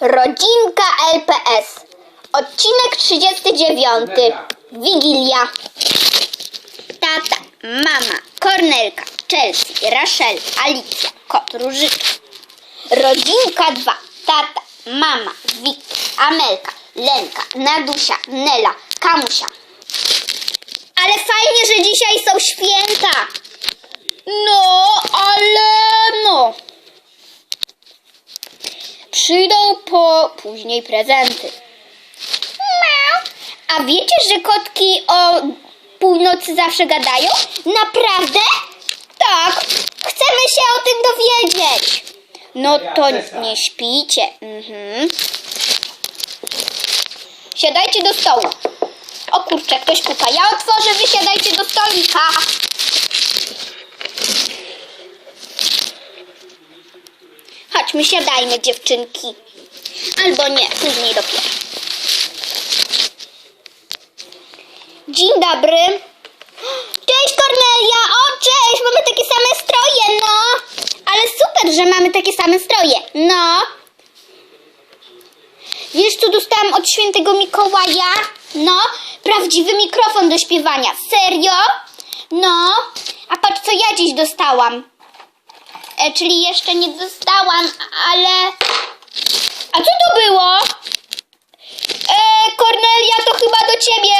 Rodzinka LPS. Odcinek 39. Wigilia. Tata, mama, Kornelka, Chelsea, Rachel, Alicja, kot Różyka. Rodzinka 2. Tata, mama, Wiktor, Amelka, Lenka, Nadusia, Nela, Kamusia. Ale fajnie, że dzisiaj są święta. No, ale no. Przyjdą po później prezenty. A wiecie, że kotki o północy zawsze gadają? Naprawdę? Tak. Chcemy się o tym dowiedzieć. No to nie śpicie. Mhm. Siadajcie do stołu. O kurczę, ktoś puka. Ja otworzę, wy siadajcie do stolika. Chodźmy, siadajmy, dziewczynki. Albo nie, później dopiero. Dzień dobry. Cześć Kornelia, o cześć, mamy takie same stroje, no. Ale super, że mamy takie same stroje, no. Wiesz, co dostałam od świętego Mikołaja? No, prawdziwy mikrofon do śpiewania. Serio? No, a patrz, co ja dziś dostałam. E, czyli jeszcze nie dostałam, ale... A co to było? E, Kornelia, to chyba do ciebie.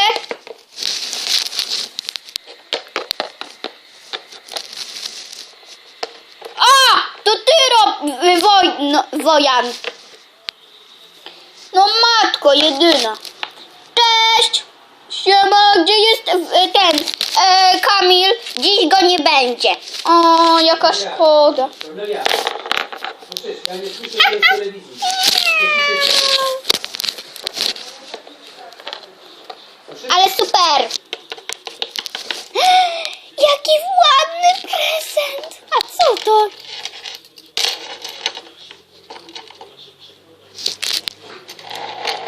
A, to ty, Rob, Woj, no, Wojan. No matko jedyna. Cześć! Siema, gdzie jest e, ten e, Kamil? Dziś go nie będzie. O, jaka szkoda. Kornelia, słyszysz, ja nie słyszę tej telewizji. Nie słyszę. Słyszysz? Ale super! Jaki ładny prezent! A co to?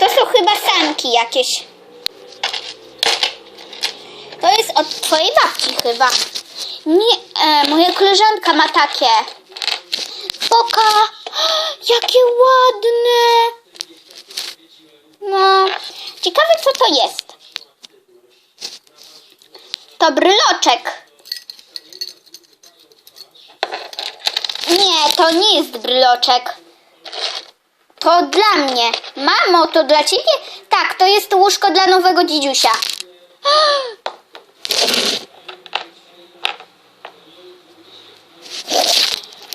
To są chyba sanki jakieś. To jest od twojej babci chyba. Nie, e, moja koleżanka ma takie. Poka! Jakie ładne! No, ciekawe co to jest. To bryloczek. Nie, to nie jest bryloczek. To dla mnie. Mamo, to dla ciebie? Tak, to jest łóżko dla nowego dzidziusia.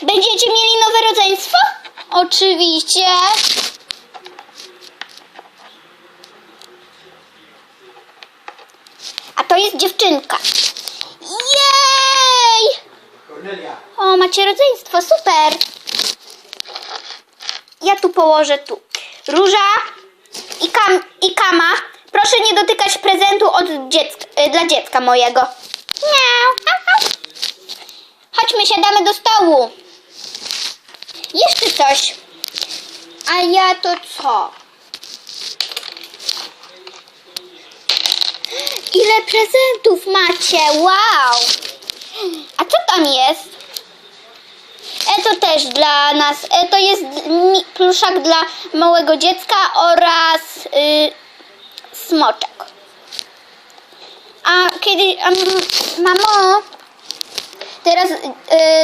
Będziecie mieli nowe rodzeństwo? Oczywiście. A to jest dziewczynka. Jej! Kornelia, O, macie rodzeństwo, super. Ja tu położę tu. Róża i, kam, i kama. Proszę nie dotykać prezentu od dziecka, dla dziecka mojego. Miau. Au, au. Chodźmy, siadamy do stołu. Jeszcze coś. A ja to co? Ile prezentów macie? Wow! A co tam jest? E to też dla nas. E to jest pluszak dla małego dziecka oraz y, smoczek. A kiedy. A, m- mamo, teraz y,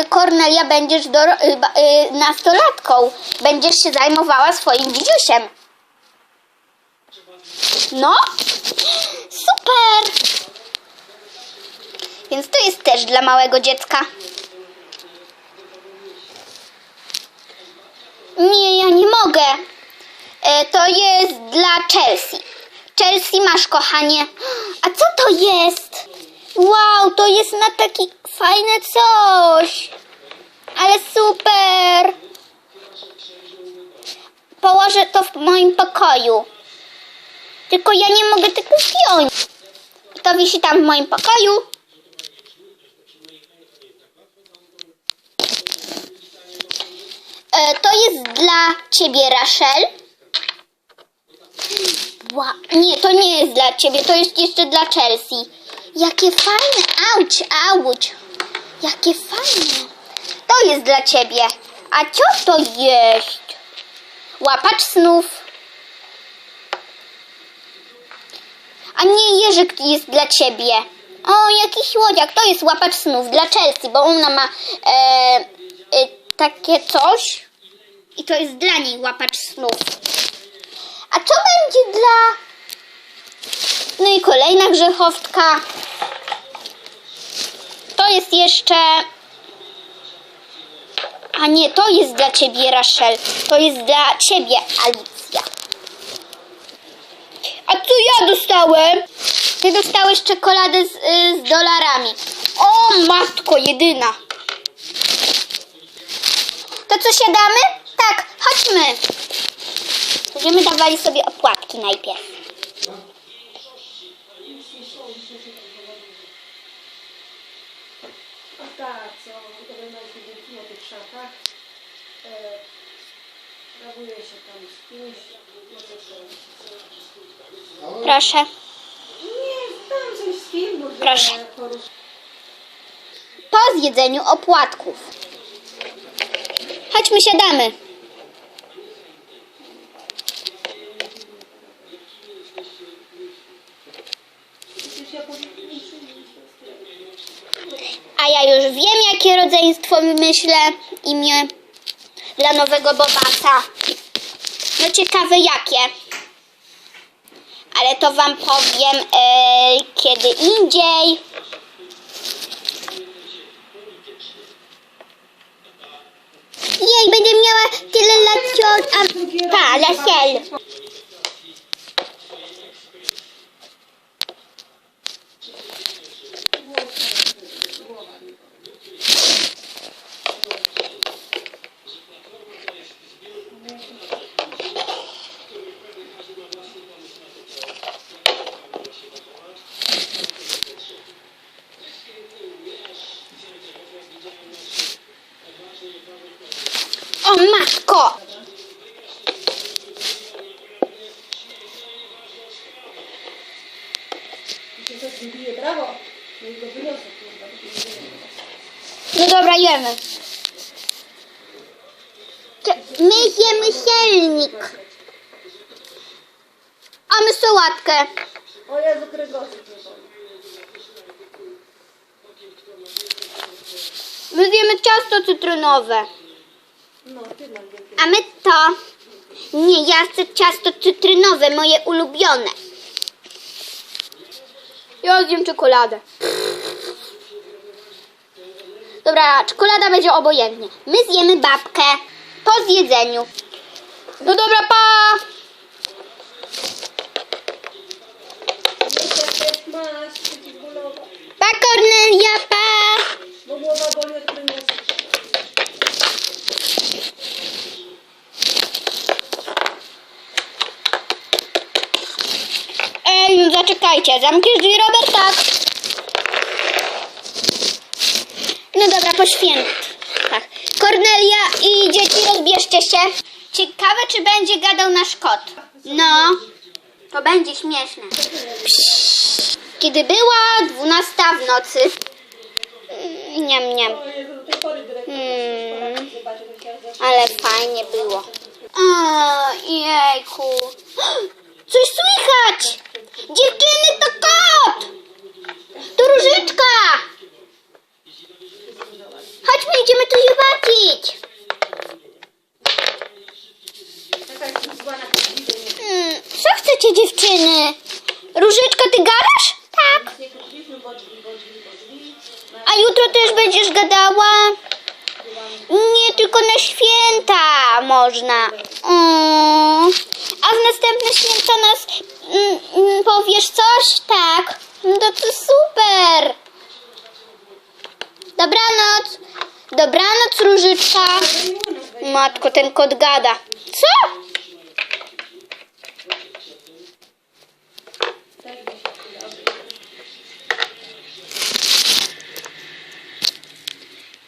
Kornelia będziesz do, y, ba- y, nastolatką. Będziesz się zajmowała swoim dzidziusiem. No? Super! Więc to jest też dla małego dziecka. Nie, ja nie mogę. E, to jest dla Chelsea. Chelsea masz, kochanie. A co to jest? Wow, to jest na taki fajne coś. Ale super. Położę to w moim pokoju. Tylko ja nie mogę tego zdjąć. To wisi tam w moim pokoju. E, to jest dla ciebie, Rachel. Nie, to nie jest dla ciebie, to jest jeszcze dla Chelsea. Jakie fajne, auć, auć. Jakie fajne. To jest dla ciebie. A co to jest? Łapacz snów. A nie Jerzyk jest dla ciebie. O, jakiś łodziak. To jest łapacz snów dla Chelsea, bo ona ma e, e, takie coś. I to jest dla niej łapacz snów. A co będzie dla... No i kolejna grzechowtka. To jest jeszcze... A nie, to jest dla ciebie, Rachel. To jest dla ciebie, Alicja. A co ja dostałem? Ty dostałeś czekoladę z, y, z dolarami. O, matko jedyna. To co, siadamy? Tak, chodźmy. Będziemy dawali sobie opłatki najpierw. Co tych szafach. E, Sprawuję się tam z kimś. To co? Proszę. Nie, tam coś z filmu. że Proszę. Po zjedzeniu opłatków. Chodźmy, siadamy. Ja już wiem, jakie rodzeństwo wymyślę imię dla nowego Bobasa. No ciekawe jakie. Ale to wam powiem e, kiedy indziej. Jej, będę miała tyle lat co... A, ta, Lasiel. O matko! Bije, brawo. No go wyniosę, kurwa. No dobra, jemy. My jemy sielnik. A my sałatkę. O Jezu. My zjemy ciasto cytrynowe. No, ty. A my to... Nie, ja chcę ciasto cytrynowe, moje ulubione. Ja zjem czekoladę. Dobra, czekolada będzie obojętnie. My zjemy babkę po zjedzeniu. No dobra, pa! Pa, Kornelia, pa! Bo głowa boli od zaczekajcie, zamkniesz drzwi, Robert? Tak. No dobra, po świętach. Kornelia i dzieci, rozbierzcie się. Ciekawe, czy będzie gadał nasz kot. No, to będzie śmieszne. Psz, Kiedy była dwunasta w nocy. Mm, Niam, niam. Mm. Ale fajnie było. O, jejku. Coś słychać! Dziewczyny, to kot! To różyczka! Chodźmy, idziemy tu zobaczyć. Taka jest zła na podwórzu, nie Hmm, co chcecie, dziewczyny? Różyczka, ty gadasz? Tak. Nie kupiliśmy, bo drzwi, bo drzwi, bo drzwi. A jutro też będziesz gadała? Nie, tylko na święta można. A w następne święta nas mm, mm, powiesz coś? Tak. No to, to super. Dobranoc. Dobranoc, Różyczka. Matko, ten kot gada. Co?